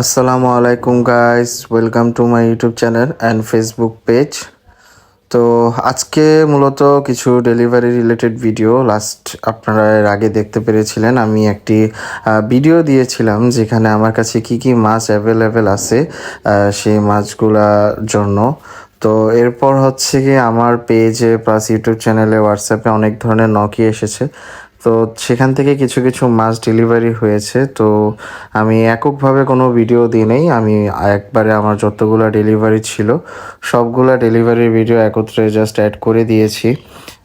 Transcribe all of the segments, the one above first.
আসসালামু আলাইকুম guys welcome to my YouTube channel and Facebook page তো আজকে মূলত কিছু ডেলিভারি রিলেটেড ভিডিও লাস্ট আপনারা এর আগে দেখতে পেরেছিলেন, আমি একটি ভিডিও দিয়েছিলাম যেখানে আমার কাছে কি কি মাছ অ্যাভেলেবেল আছে সেই মাছগুলার জন্য। তো এরপর হচ্ছে কি আমার পেজে প্লাস ইউটিউব চ্যানেলে হোয়াটসঅ্যাপে অনেক ধরনের নকি এসেছে। তো সেখান থেকে কিছু কিছু মাছ ডেলিভারি হয়েছে। তো আমি এককভাবে কোনো ভিডিও দিই নেই। আমি একবারে আমার যতগুলো ডেলিভারি ছিল, সবগুলো ডেলিভারির ভিডিও একত্রে জাস্ট অ্যাড করে দিয়েছি।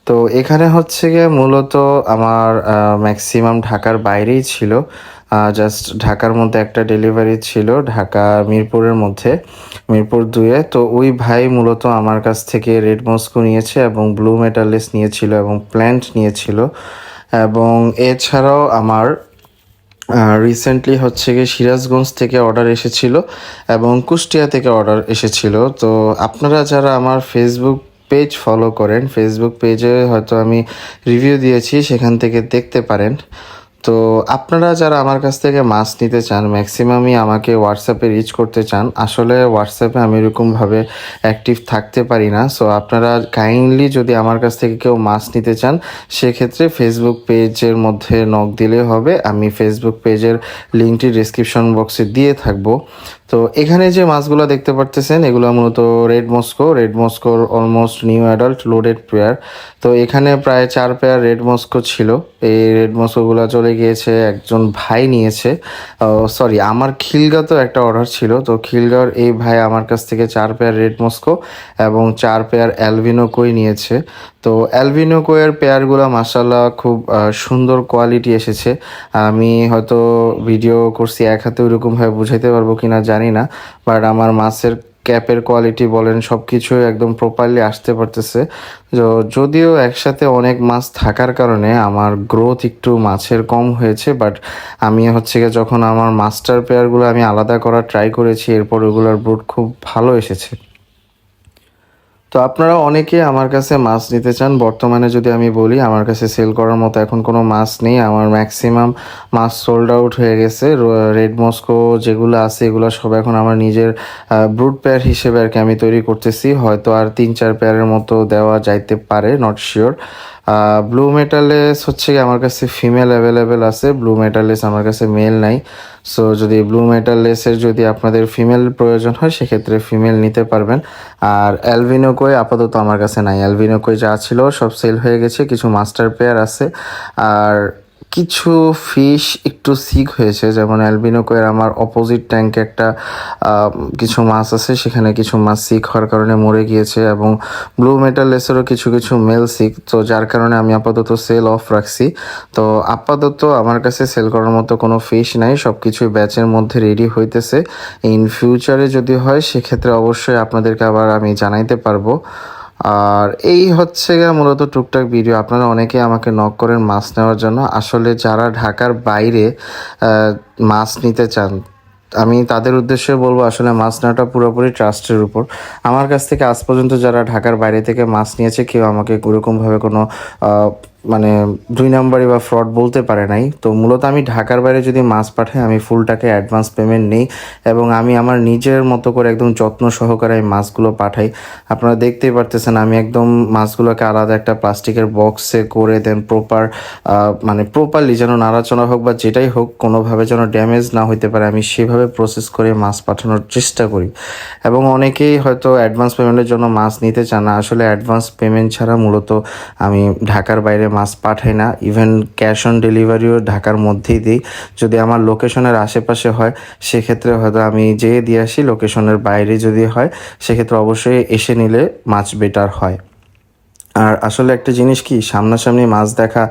তো এখানে হচ্ছে গিয়ে মূলত আমার ম্যাক্সিমাম ঢাকার বাইরেই ছিল। জাস্ট ঢাকার মধ্যে একটা ডেলিভারি ছিল, ঢাকা মিরপুরের মধ্যে, মিরপুর দুয়ে। তো ওই ভাই মূলত আমার কাছ থেকে রেড মস্কো নিয়েছে এবং ব্লু মেটালিস নিয়েছিল এবং প্ল্যান্ট নিয়েছিল। এবং এছাড়াও আমার রিসেন্টলি হচ্ছে গিয়ে সিরাজগঞ্জ থেকে অর্ডার এসেছিল এবং কুষ্টিয়া থেকে অর্ডার এসেছিল। তো আপনারা যারা আমার ফেসবুক পেজ ফলো করেন ফেসবুক পেজে হয়তো আমি রিভিউ দিয়েছি, সেখান থেকে দেখতে পারেন। তো আপনারা যারা আমার কাছ থেকে মাছ নিতে চান ম্যাক্সিমামই আমাকে হোয়াটসঅ্যাপে রিচ করতে চান। আসলে হোয়াটসঅ্যাপে আমি এরকমভাবে অ্যাক্টিভ থাকতে পারি না। সো আপনারা কাইন্ডলি যদি আমার কাছ থেকে কেউ মাছ নিতে চান, সেক্ষেত্রে ফেসবুক পেজের মধ্যে নক দিলে হবে। আমি ফেসবুক পেজের লিঙ্কটি ডিসক্রিপশন বক্সে দিয়ে থাকব। তো এখানে যে মাছগুলো দেখতে পারতেছেন, এগুলো মূলত রেড মস্কো রেড মস্কোর almost new adult loaded pair তো এখানে প্রায় চার পেয়ার রেড মস্কো ছিল। এই রেড মস্কোগুলো চলে গিয়েছে, একজন ভাই নিয়েছে। সরি আমার খিলগাতেও একটা অর্ডার ছিল। তো খিলগাঁওর এই ভাই আমার কাছ থেকে চার পেয়ার রেড মস্কো এবং চার পেয়ার অ্যালভিনো কই নিয়েছে। তো অ্যালভিনো কোয়ের পেয়ারগুলো মাসাল্লাহ খুব সুন্দর কোয়ালিটি এসেছে। আমি হয়তো ভিডিও করছি এক হাতে ওইরকমভাবে বুঝাইতে পারব কিনা, জানি না বাট আমার মাছের ক্যাপের কোয়ালিটি বলেন সব কিছু একদম প্রপারলি আসতে পারতেছে। যদিও একসাথে অনেক মাছ থাকার কারণে আমার গ্রোথ একটু মাছের কম হয়েছে বাট আমি হচ্ছে গিয়ে যখন আমার মাস্টার পেয়ারগুলো আমি আলাদা করা ট্রাই করেছি, এরপর ওগুলোর ব্রুট খুব ভালো এসেছে। তো আপনারা অনেকে আমার কাছে মাছ নিতে চান। বর্তমানে যদি আমি বলি, আমার কাছে সেল করার মতো এখন কোনো মাছ নেই। আমার ম্যাক্সিমাম মাছ সোল্ড আউট হয়ে গেছে। রেড মস্কো যেগুলো আছে, এগুলো সব এখন আমার নিজের ব্রুড পেয়ার হিসেবে আর কি আমি তৈরি করতেছি। হয়তো আর তিন চার পেয়ারের মতো দেওয়া যাইতে পারে নট শিওর ব্লু মেটালেস হচ্ছে আমার কাছে ফিমেল অ্যাভেলেবেল আছে। ব্লু মেটালেস আমার কাছে মেল নাই। সো যদি ব্লু মেটালেসের যদি আপনাদের ফিমেল প্রয়োজন হয়, সেক্ষেত্রে ফিমেল নিতে পারবেন। আর অ্যালভিনো কই, আপাতত আমার কাছে নাই। অ্যালভিনো কই, যা ছিল সব সেল হয়ে গেছে, কিছু মাস্টার পেয়ার আছে। আর কিছু ফিশ একটু সিক হয়েছে, যেমন অ্যালবিনো কোয়ের আমার অপোজিট ট্যাঙ্কে একটা কিছু মাছ আছে, সেখানে কিছু মাছ সিক হওয়ার কারণে মরে গিয়েছে এবং ব্লু মেটাল লেসেরও কিছু কিছু মেল সিক তো যার কারণে আমি আপাতত সেল অফ রাখছি। তো আপাতত আমার কাছে সেল করার মতো কোনো ফিশ নাই সব কিছুই ব্যাচের মধ্যে রেডি হইতেছে। ইন ফিউচারে যদি হয়, সেক্ষেত্রে অবশ্যই আপনাদেরকে আবার আমি জানাইতে পারব। আর এই হচ্ছে মূলত টুকটাক ভিডিও। আপনারা অনেকে আমাকে নক করেন মাছ নেওয়ার জন্য। আসলে যারা ঢাকার বাইরে মাছ নিতে চান, আমি তাদের উদ্দেশ্যে বলব আসলে মাছ নেওয়াটা পুরোপুরি ট্রাস্টের উপর। আমার কাছ থেকে আজ পর্যন্ত যারা ঢাকার বাইরে থেকে মাছ নিয়েছে, কেউ আমাকে ওরকমভাবে কোনো মানে দুই নাম্বারই বা ফ্রড বলতে পারে নাই। তো মূলত আমি ঢাকার বাইরে যদি মাছ পাঠাই, আমি ফুল টাকা অ্যাডভান্স পেমেন্ট নেই এবং আমি আমার নিজের মতো করে একদম যত্ন সহকারে আমি মাছগুলো পাঠাই। আপনারা দেখতেই পারতেছেন, আমি একদম মাছগুলোকে আলাদা একটা প্লাস্টিকের বক্সে করে দেন প্রপার মানে প্রপারলি যেন নাড়াচড়া হোক বা যেটাই হোক, কোনোভাবে যেন ড্যামেজ না হইতে পারে, আমি সেভাবে প্রসেস করে মাছ পাঠানোর চেষ্টা করি। এবং অনেকেই হয়তো অ্যাডভান্স পেমেন্টের জন্য মাছ নিতে চান না। আসলে অ্যাডভান্স পেমেন্ট ছাড়া মূলত আমি ঢাকার বাইরে মাছ পাঠাই না। ইভেন ক্যাশ অন ডেলিভারিও ঢাকার মধ্যেই দিই। যদি আমার লোকেশনের আশেপাশে হয়, সেক্ষেত্রে হয়তো আমি যেয়ে দিয়ে আসি। লোকেশনের বাইরে যদি হয়, সেক্ষেত্রে অবশ্যই এসে নিলে মাছ বেটার হয়। আর আসলে একটা জিনিস কি, সামনাসামনি মাছ দেখা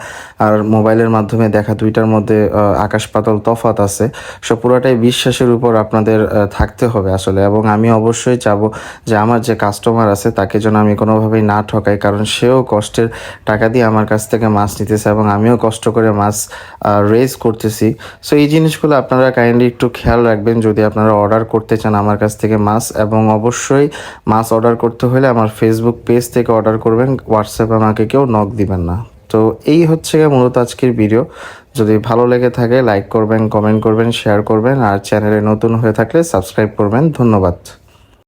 আর মোবাইলের মাধ্যমে দেখা দুইটার মধ্যে আকাশ পাতাল তফাত আছে। সো পুরোটাই বিশ্বাসের উপর আপনাদের থাকতে হবে আসলে। এবং আমি অবশ্যই চাবো যে আমার যে কাস্টমার আছে, তাকে যেন আমি কোনোভাবেই না ঠকাই, কারণ সেও কষ্টের টাকা দিয়ে আমার কাছ থেকে মাছ নিতেছে এবং আমিও কষ্ট করে মাছ রেজ করতেছি। সো এই জিনিসগুলো আপনারা কাইন্ডলি একটু খেয়াল রাখবেন যদি আপনারা অর্ডার করতে চান আমার কাছ থেকে মাছ। এবং অবশ্যই মাছ অর্ডার করতে হলে আমার ফেসবুক পেজ থেকে অর্ডার করবেন। হোয়াটসঅ্যাপে আমাকে কেউ নক দিবেন না। তো এই হচ্ছে গিয়ে মূলত আজকের ভিডিও যদি ভালো লেগে থাকে লাইক করবেন কমেন্ট করবেন শেয়ার করবেন, আর চ্যানেলে নতুন হয়ে থাকলে সাবস্ক্রাইব করবেন। ধন্যবাদ।